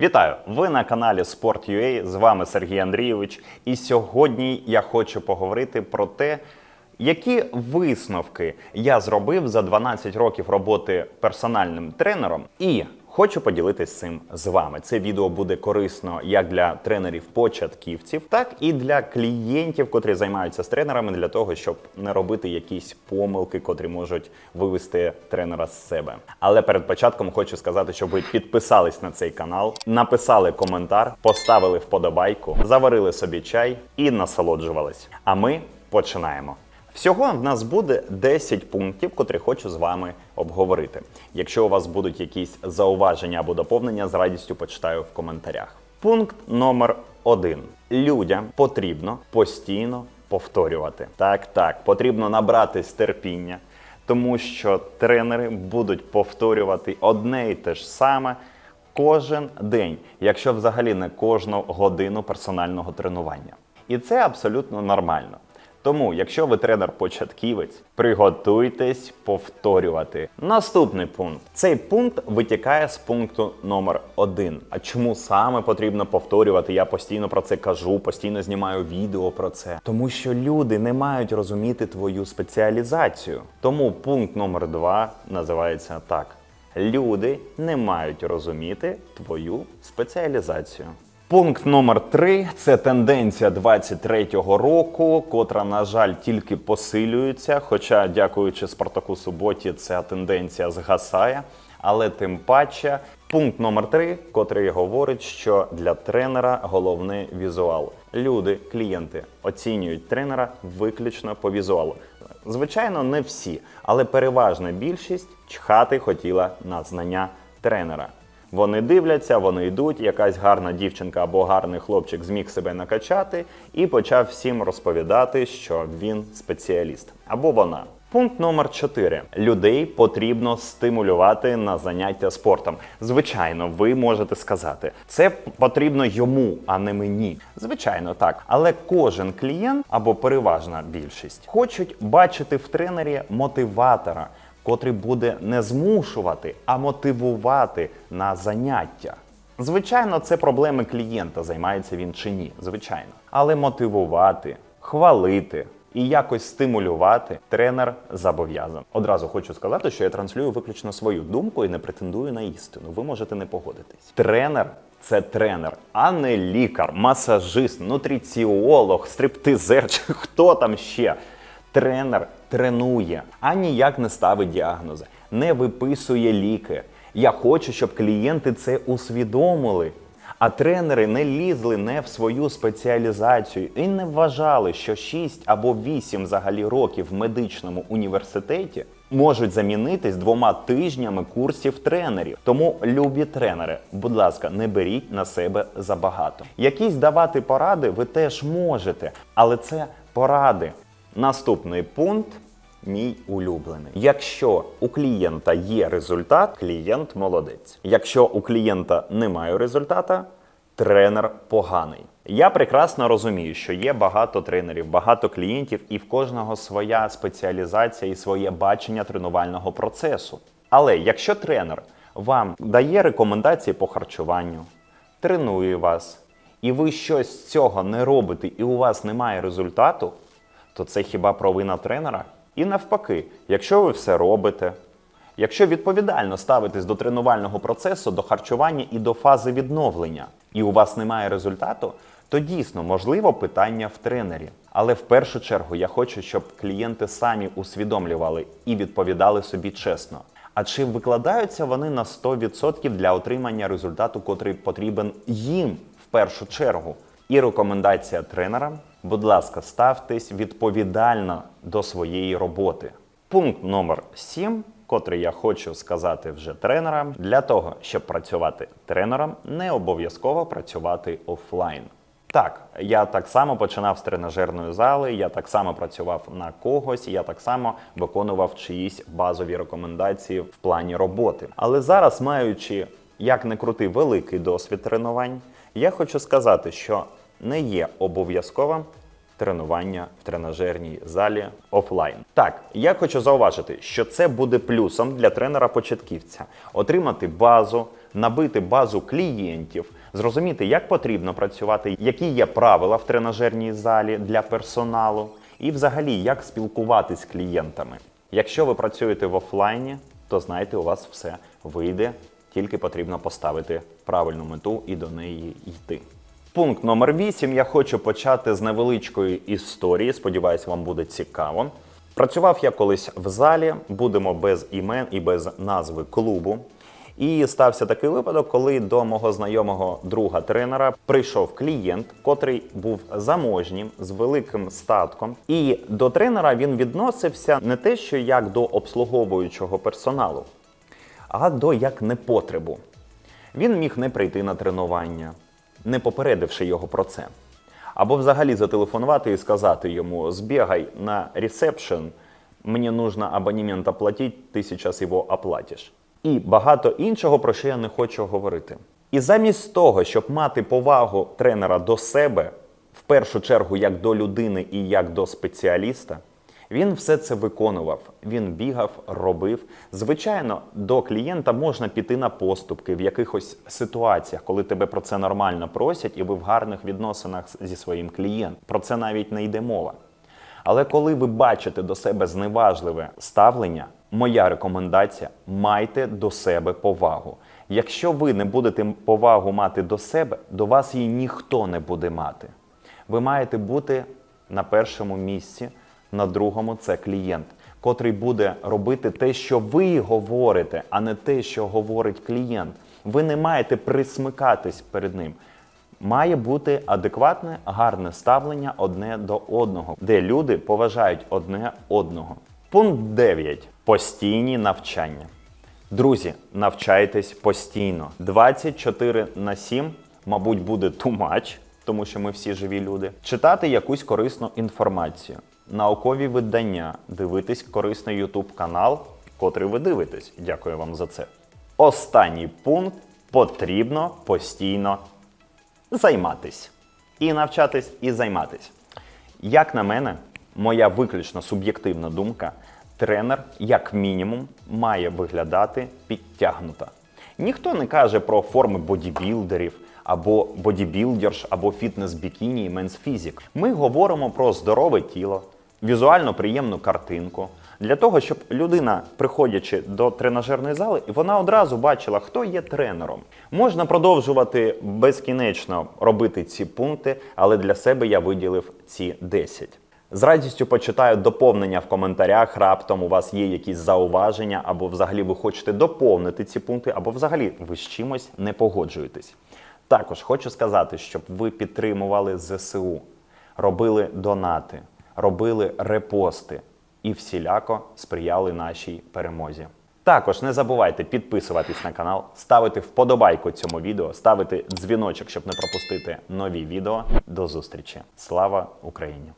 Вітаю! Ви на каналі Sport.ua, З вами Сергій Андрійович. І сьогодні я хочу поговорити про те, які висновки я зробив за 12 років роботи персональним тренером, і хочу поділитися цим з вами. Це відео буде корисно як для тренерів-початківців, так і для клієнтів, котрі займаються з тренерами, для того, щоб не робити якісь помилки, котрі можуть вивести тренера з себе. Але перед початком хочу сказати, щоб ви підписались на цей канал, написали коментар, поставили вподобайку, заварили собі чай і насолоджувались. А ми починаємо. Всього в нас буде 10 пунктів, котрі хочу з вами обговорити. Якщо у вас будуть якісь зауваження або доповнення, з радістю почитаю в коментарях. Пункт номер один: людям потрібно постійно повторювати. Так, так, потрібно набратись терпіння, тому що тренери будуть повторювати одне і те ж саме. Кожен день, якщо взагалі не кожну годину персонального тренування. І це абсолютно нормально. Тому, якщо ви тренер-початківець, приготуйтесь повторювати. Наступний пункт. Цей пункт витікає з пункту номер один. А чому саме потрібно повторювати? Я постійно про це кажу, постійно знімаю відео про це. Тому що люди не мають розуміти твою спеціалізацію. Тому пункт номер два називається так: люди не мають розуміти твою спеціалізацію. Пункт номер три це тенденція 23-го року, котра, на жаль, тільки посилюється. Хоча, дякуючи Спартаку Суботі, ця тенденція згасає. Але тим паче, пункт номер три, котрий говорить, що для тренера головне візуал. Люди, клієнти оцінюють тренера виключно по візуалу. Звичайно, не всі, але переважна більшість чхати хотіла на знання тренера. Вони дивляться, вони йдуть. Якась гарна дівчинка або гарний хлопчик зміг себе накачати і почав всім розповідати, що він спеціаліст або вона. Пункт номер 4. людей потрібно стимулювати на заняття спортом. Звичайно, ви можете сказати, це потрібно йому, а не мені. Звичайно, так. Але кожен клієнт або переважна більшість хочуть бачити в тренері мотиватора котрий буде не змушувати, а мотивувати на заняття. Звичайно, це проблеми клієнта, займається він чи ні, звичайно. Але мотивувати, хвалити і якось стимулювати тренер зобов'язаний. Одразу хочу сказати, що я транслюю виключно свою думку і не претендую на істину. Ви можете не погодитись. Тренер це тренер, а не лікар, масажист, нутриціолог, стриптизер чи хто там ще. Тренер тренує, а ніяк не ставить діагнози, не виписує ліки. Я хочу, щоб клієнти це усвідомили. А тренери не лізли не в свою спеціалізацію і не вважали, що 6 або 8 взагалі років в медичному університеті можуть замінитись двома тижнями курсів тренерів. Тому, любі тренери, будь ласка, не беріть на себе забагато. Якісь давати поради ви теж можете, але це поради. Наступний пункт. Мій улюблений. Якщо у клієнта є результат, клієнт молодець. Якщо у клієнта немає результата, тренер поганий. Я прекрасно розумію, що є багато тренерів, багато клієнтів, і в кожного своя спеціалізація і своє бачення тренувального процесу. Але якщо тренер вам дає рекомендації по харчуванню, тренує вас, і ви щось з цього не робите, і у вас немає результату, то це хіба провина тренера? І навпаки, якщо ви все робите, якщо відповідально ставитесь до тренувального процесу, до харчування і до фази відновлення, і у вас немає результату, то дійсно можливо питання в тренері. Але в першу чергу я хочу, щоб клієнти самі усвідомлювали і відповідали собі чесно. А чи викладаються вони на 100% для отримання результату, котрий потрібен їм в першу чергу? І рекомендація тренера, будь ласка, ставтесь відповідально до своєї роботи. Пункт номер 7, котрий я хочу сказати вже тренерам, для того, щоб працювати тренером, не обов'язково працювати офлайн. Так, я так само починав з тренажерної зали, я так само працював на когось, я так само виконував чиїсь базові рекомендації в плані роботи. Але зараз, маючи як не крути великий досвід тренувань, я хочу сказати, що не є обов'язковим тренування в тренажерній залі офлайн. Так, я хочу зауважити, що це буде плюсом для тренера-початківця отримати базу, набити базу клієнтів, зрозуміти, як потрібно працювати, які є правила в тренажерній залі для персоналу, і взагалі як спілкуватись з клієнтами. Якщо ви працюєте в офлайні, то знайте, у вас все вийде, тільки потрібно поставити правильну мету і до неї йти. Пункт номер 8. Я хочу почати з невеличкої історії. Сподіваюсь, вам буде цікаво. Працював я колись в залі, будемо без імен і без назви клубу. І стався такий випадок, коли до мого знайомого друга тренера прийшов клієнт, котрий був заможнім з великим статком. І до тренера він відносився не те, що як до обслуговуючого персоналу, а до як непотребу. Він міг не прийти на тренування, не попередивши його про це. Або взагалі зателефонувати і сказати йому: збігай на ресепшн, мені нужно абонемент оплатити, ти зараз його оплатиш. І багато іншого, про що я не хочу говорити. І замість того, щоб мати повагу тренера до себе, в першу чергу як до людини і як до спеціаліста, він все це виконував. Він бігав, робив. Звичайно, до клієнта можна піти на поступки в якихось ситуаціях, коли тебе про це нормально просять, і ви в гарних відносинах зі своїм клієнтом. Про це навіть не йде мова. Але коли ви бачите до себе зневажливе ставлення, моя рекомендація майте до себе повагу. Якщо ви не будете повагу мати до себе, до вас її ніхто не буде мати. Ви маєте бути на першому місці, на другому це клієнт, котрий буде робити те, що ви говорите, а не те, що говорить клієнт. Ви не маєте присмикатись перед ним. Має бути адекватне, гарне ставлення одне до одного, де люди поважають одне одного. Пункт 9. Постійні навчання. Друзі, навчайтесь постійно. 24 на 7, мабуть, буде much, тому що ми всі живі люди. Читати якусь корисну інформацію, наукові видання, дивитись корисний YouTube канал, котрий ви дивитесь. Дякую вам за це. Останній пункт потрібно постійно займатись. І навчатись, і займатись. Як на мене, моя виключно суб'єктивна думка, тренер, як мінімум, має виглядати підтягнуто. Ніхто не каже про форми бодібілдерів, або бодібілдерш, або фітнес-бікіні і менсфізік. Ми говоримо про здорове тіло, візуально приємну картинку. Для того, щоб людина, приходячи до тренажерної зали, вона одразу бачила, хто є тренером. Можна продовжувати безкінечно робити ці пункти, але для себе я виділив ці 10. З радістю почитаю доповнення в коментарях. Раптом у вас є якісь зауваження, або взагалі ви хочете доповнити ці пункти, або взагалі ви з чимось не погоджуєтесь. Також хочу сказати, щоб ви підтримували ЗСУ, робили донати, робили репости і всіляко сприяли нашій перемозі. Також не забувайте підписуватись на канал, ставити вподобайку цьому відео, ставити дзвіночок, щоб не пропустити нові відео. До зустрічі! Слава Україні!